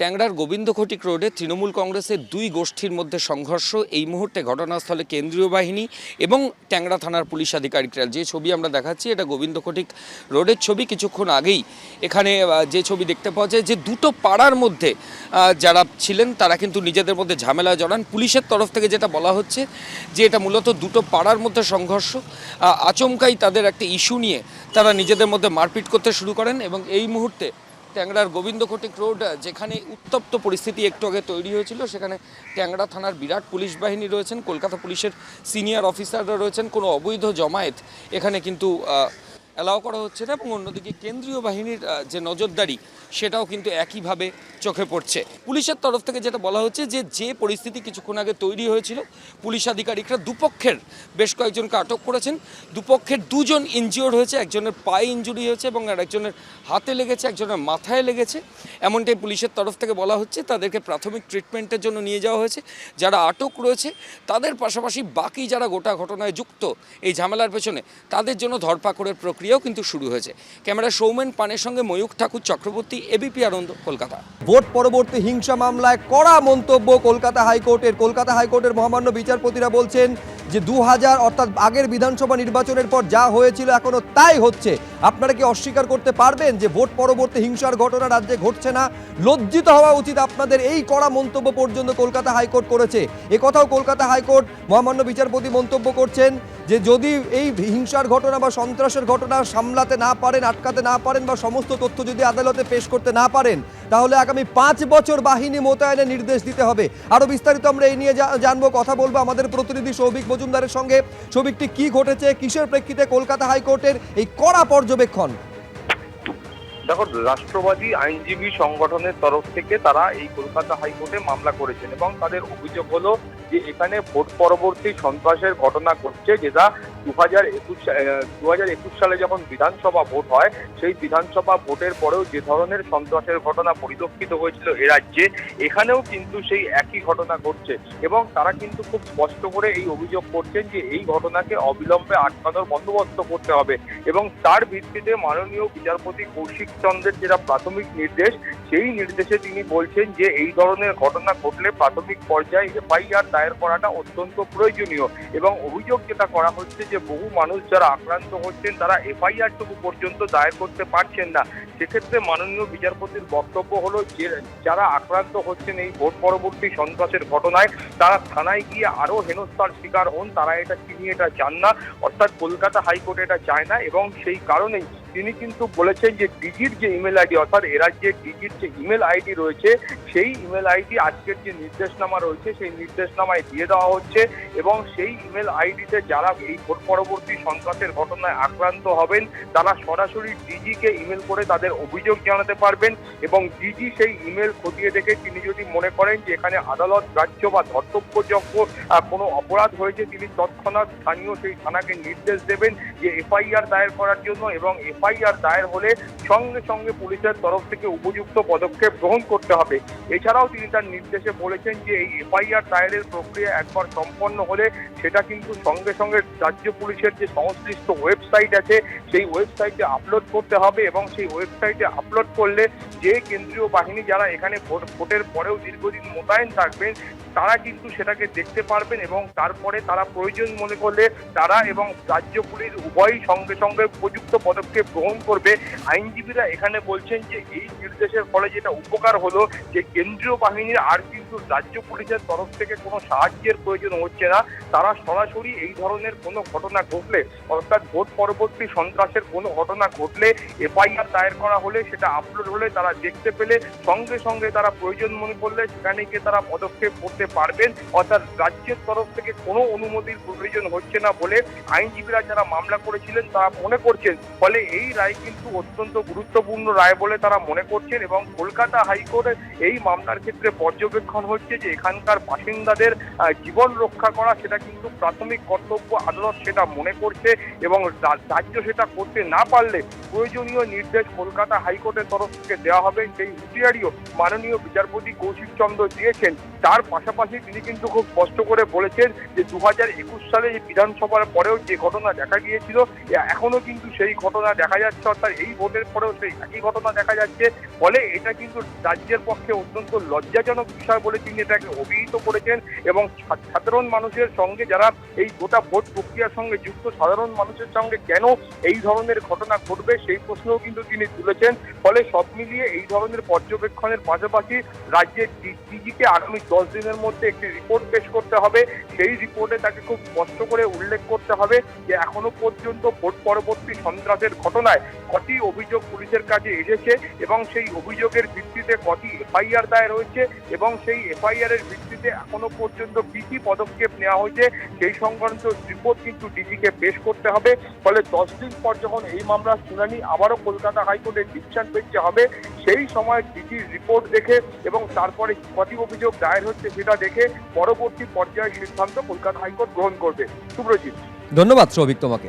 ট্যাংরার গোবিন্দ ঘটিক রোডে তৃণমূল কংগ্রেসের দুই গোষ্ঠীর মধ্যে সংঘর্ষ। এই মুহূর্তে ঘটনাস্থলে কেন্দ্রীয় বাহিনী এবং ট্যাংরা থানার পুলিশ আধিকারিকরা। যে ছবি আমরা দেখাচ্ছি, এটা গোবিন্দ ঘটিক রোডের ছবি। কিছুক্ষণ আগেই এখানে যে ছবি দেখতে পাওয়া যায় যে দুটো পাড়ার মধ্যে যারা ছিলেন, তারা কিন্তু নিজেদের মধ্যে ঝামেলা জড়ান। পুলিশের তরফ থেকে যেটা বলা হচ্ছে যে, এটা মূলত দুটো পাড়ার মধ্যে সংঘর্ষ। আচমকাই তাদের একটা ইস্যু নিয়ে তারা নিজেদের মধ্যে মারপিট করতে শুরু করেন এবং এই মুহূর্তে ট্যাংরার গোবিন্দ কোটিক রোড, যেখানে উত্তপ্ত পরিস্থিতি একটু আগে তৈরি হয়েছিল, সেখানে ট্যাংরা থানার বিরাট পুলিশ বাহিনী রয়েছেন, কলকাতা পুলিশের সিনিয়র অফিসাররা রয়েছেন, কোনো অবৈধ জমায়েত এখানে কিন্তু অ্যালাউ করা হচ্ছে না এবং অন্যদিকে কেন্দ্রীয় বাহিনীর যে নজরদারি, সেটাও কিন্তু একইভাবে চোখে পড়ছে। পুলিশের তরফ থেকে যেটা বলা হচ্ছে যে যে পরিস্থিতি কিছুক্ষণ আগে তৈরি হয়েছিল, পুলিশ আধিকারিকরা দুপক্ষের বেশ কয়েকজনকে আটক করেছেন। দুপক্ষের দুজন ইনজিওর হয়েছে, একজনের পায়ে ইনজুরি হয়েছে এবং আর একজনের হাতে লেগেছে, একজনের মাথায় লেগেছে। এমনটাই পুলিশের তরফ থেকে বলা হচ্ছে, তাদেরকে প্রাথমিক ট্রিটমেন্টের জন্য নিয়ে যাওয়া হয়েছে। যারা আটক রয়েছে, তাদের পাশাপাশি বাকি যারা গোটা ঘটনায় যুক্ত, এই ঝামেলার পেছনে, তাদের জন্য ধরপাকড়ের প্রক্রিয়াও কিন্তু শুরু হয়েছে। ক্যামেরা সৌমেন পানের সঙ্গে ময়ূখ ঠাকুর চক্রবর্তী এবিপি আনন্দ, কলকাতা। ভোট পরবর্তী হিংসা মামলায় কড়া মন্তব্য কলকাতা হাইকোর্টের। কলকাতা হাইকোর্টের মহামান্য বিচারপতিরা বলছেন যে দু হাজার অর্থাৎ আগের বিধানসভা নির্বাচনের পর যা হয়েছিল এখনও তাই হচ্ছে। আপনারা কি অস্বীকার করতে পারবেন যে ভোট পরবর্তী হিংসার ঘটনা রাজ্যে ঘটছে না? লজ্জিত হওয়া উচিত আপনাদের এই কড়া মন্তব্য পর্যন্ত কলকাতা হাইকোর্ট করেছে। এ কথাও কলকাতা হাইকোর্ট মহামান্য বিচারপতি মন্তব্য করছেন। যে যদি এই হিংসার ঘটনা বা সন্ত্রাসের ঘটনা সামলাতে না পারেন, আটকাতে না পারেন বা সমস্ত তথ্য যদি আদালতে পেশ করতে না পারেন, তাহলে আগামী পাঁচ বছর বাহিনী মোতায়েনের নির্দেশ দিতে হবে। আরও বিস্তারিত আমরা এই নিয়ে জানব, কথা বলব আমাদের প্রতিনিধি সৌভিক মজুমদারের সঙ্গে। সৌভিকটি কি ঘটেছে, কিসের প্রেক্ষিতে কলকাতা হাইকোর্টের এই কড়া পর্যবেক্ষণ? দেখো রাষ্ট্রবাদী আইনজীবী সংগঠনের তরফ থেকে তারা এই কলকাতা হাইকোর্টে মামলা করেছেন এবং তাদের অভিযোগ হলো যে এখানে ভোট পরবর্তী সন্ত্রাসের ঘটনা ঘটছে, যেটা দু হাজার একুশ দু হাজার একুশ সালে যখন বিধানসভা ভোট হয়, সেই বিধানসভা ভোটের পরেও যে ধরনের সন্ত্রাসের ঘটনা পরিলক্ষিত হয়েছিল এ রাজ্যে, এখানেও কিন্তু সেই একই ঘটনা ঘটছে এবং তারা কিন্তু খুব স্পষ্ট করে এই অভিযোগ করছেন যে এই ঘটনাকে অবিলম্বে আটকানোর বন্দোবস্ত করতে হবে এবং তার ভিত্তিতে মাননীয় বিচারপতি কৌশিক চন্দ্রের যেটা প্রাথমিক নির্দেশ, সেই নির্দেশে তিনি বলছেন যে এই ধরনের ঘটনা ঘটলে প্রাথমিক পর্যায়ে এফআইআর দায়ের করাটা অত্যন্ত প্রয়োজনীয় এবং অভিযোগ যেটা করা হচ্ছে যে বহু মানুষ যারা আক্রান্ত হচ্ছেন, তারা এফআইআর টুকু পর্যন্ত দায়ের করতে পারছেন না। সেক্ষেত্রে মাননীয় বিচারপতির বক্তব্য হলো যে, যারা আক্রান্ত হচ্ছেন এই ভোট পরবর্তী সন্ত্রাসের ঘটনায়, তারা থানায় গিয়ে আরও হেনস্থার শিকার হন। তারা এটা চিনি এটা চান না। অর্থাৎ কলকাতা হাইকোর্ট এটা চায় না এবং সেই কারণেই তিনি কিন্তু বলেছেন যে ডিজির যে ইমেল আইডি, অর্থাৎ রাজ্যের ডিজির যে ইমেল আইডি রয়েছে, সেই ইমেল আইডি আজকের যে নির্দেশনামা রয়েছে, সেই নির্দেশনামায় দিয়ে দেওয়া হচ্ছে এবং সেই ইমেল আইডিতে যারা এই ভোট পরবর্তী সন্ত্রাসের ঘটনায় আক্রান্ত হবেন, তারা সরাসরি ডিজিকে ইমেল করে তাদের অভিযোগ জানাতে পারবেন এবং ডিজি সেই ইমেল খতিয়ে দেখে তিনি যদি মনে করেন যে এখানে আদালত, রাজ্য বা ধর্তব্যযোগ্য কোনো অপরাধ হয়েছে, তিনি তৎক্ষণাৎ স্থানীয় সেই থানাকে নির্দেশ দেবেন যে এফআইআর দায়ের করার জন্য এবং এফআইআর দায়ের হলে সঙ্গে সঙ্গে পুলিশের তরফ থেকে উপযুক্ত পদক্ষেপ গ্রহণ করতে হবে। এছাড়াও তিনি তার নির্দেশে বলেছেন যে, এই এফআইআর দায়েরের প্রক্রিয়া একবার সম্পন্ন হলে সেটা কিন্তু সঙ্গে সঙ্গে রাজ্য পুলিশের যে সংশ্লিষ্ট ওয়েবসাইট আছে, সেই ওয়েবসাইটে আপলোড করতে হবে এবং সেই ওয়েবসাইটে আপলোড করলে যে কেন্দ্রীয় বাহিনী যারা এখানে ভোট- ভোটের পরেও দীর্ঘদিন মোতায়েন থাকবেন, তারা কিন্তু সেটাকে দেখতে পারবেন এবং তারপরে তারা প্রয়োজন মনে করলে তারা এবং রাজ্য পুলিশ উভয়ই সঙ্গে সঙ্গে উপযুক্ত পদক্ষেপ গ্রহণ করবে। আইনজীবীরা এখানে বলছেন যে এই নির্দেশের ফলে যেটা উপকার হলো যে কেন্দ্রীয় বাহিনীর আর কিন্তু রাজ্য পুলিশের তরফ থেকে কোনো সাহায্যের প্রয়োজন হচ্ছে না। তারা সরাসরি এই ধরনের কোনো ঘটনা ঘটলে, অর্থাৎ ভোট পরবর্তী সন্ত্রাসের কোনো ঘটনা ঘটলে, এফআইআর দায়ের করা হলে, সেটা আপলোড হলে তারা দেখতে পেলে, সঙ্গে সঙ্গে তারা প্রয়োজন মনে করলে সেখানে গিয়ে তারা পদক্ষেপ করতে পারবেন। অর্থাৎ রাজ্যের তরফ থেকে কোনো অনুমতির প্রয়োজন হচ্ছে না বলে আইনজীবীরা যারা মামলা করেছিলেন, তারা মনে করছেন। ফলে এই রায় কিন্তু অত্যন্ত গুরুত্বপূর্ণ রায় বলে তারা মনে করছেন এবং কলকাতা হাইকোর্টের এই মামলার ক্ষেত্রে পর্যবেক্ষণ হচ্ছে যে এখানকার বাসিন্দাদের জীবন রক্ষা করা সেটা কিন্তু প্রাথমিক কর্তব্য আদালত সেটা মনে করছে এবং রাজ্য সেটা করতে না পারলে প্রয়োজনীয় নির্দেশ কলকাতা হাইকোর্টের তরফ থেকে দেওয়া হবে। সেই হুঁশিয়ারিও মাননীয় বিচারপতি কৌশিক চন্দ্র দিয়েছেন। তার পাশাপাশি তিনি কিন্তু খুব স্পষ্ট করে বলেছেন যে দু হাজার একুশ সালে এই বিধানসভার পরেও যে ঘটনা দেখা গিয়েছিল এখনও কিন্তু সেই ঘটনা দেখা যাচ্ছে। অর্থাৎ এই ভোটের পরেও সেই একই ঘটনা দেখা যাচ্ছে। ফলে এটা কিন্তু রাজ্যের পক্ষে অত্যন্ত লজ্জাজনক বিষয় বলে তিনি এটাকে অভিহিত করেছেন এবং সাধারণ মানুষের সঙ্গে যারা এই গোটা ভোট প্রক্রিয়ার সঙ্গে যুক্ত, সাধারণ মানুষের সঙ্গে কেন এই ধরনের ঘটনা ঘটবে সেই প্রশ্নও কিন্তু তিনি তুলেছেন। ফলে সব মিলিয়ে এই ধরনের পর্যবেক্ষণের পাশাপাশি রাজ্যের ডিজিকে আগামী দশ দিনের মধ্যে একটি রিপোর্ট পেশ করতে হবে। সেই রিপোর্টে তাকে খুব স্পষ্ট করে উল্লেখ করতে হবে যে, এখনও পর্যন্ত ভোট পরবর্তী সন্ত্রাসের ঘটনায় কটি অভিযোগ পুলিশের কাছে এসেছে এবং সেই অভিযোগের ভিত্তিতে কটি এফআইআর দায়ের হয়েছে এবং সেই এফআইআর এর ভিত্তিতে এখনও পর্যন্ত কি কি পদক্ষেপ নেওয়া হয়েছে, সেই সংক্রান্ত রিপোর্ট কিন্তু ডিজিকে পেশ করতে হবে। ফলে দশ দিন পর যখন এই মামলার শুনানি আবারও কলকাতা হাইকোর্টের ডিভিশন বেঞ্চে হবে সেই সময় ডিজির রিপোর্ট দেখে এবং তারপরে কটি অভিযোগ দায়ের হচ্ছে সেটা দেখে পরবর্তী পর্যায়ে সিদ্ধান্ত কলকাতা হাইকোর্ট গ্রহণ করবে। সুব্রজিৎ। ধন্যবাদ, সৌভিক তোমাকে।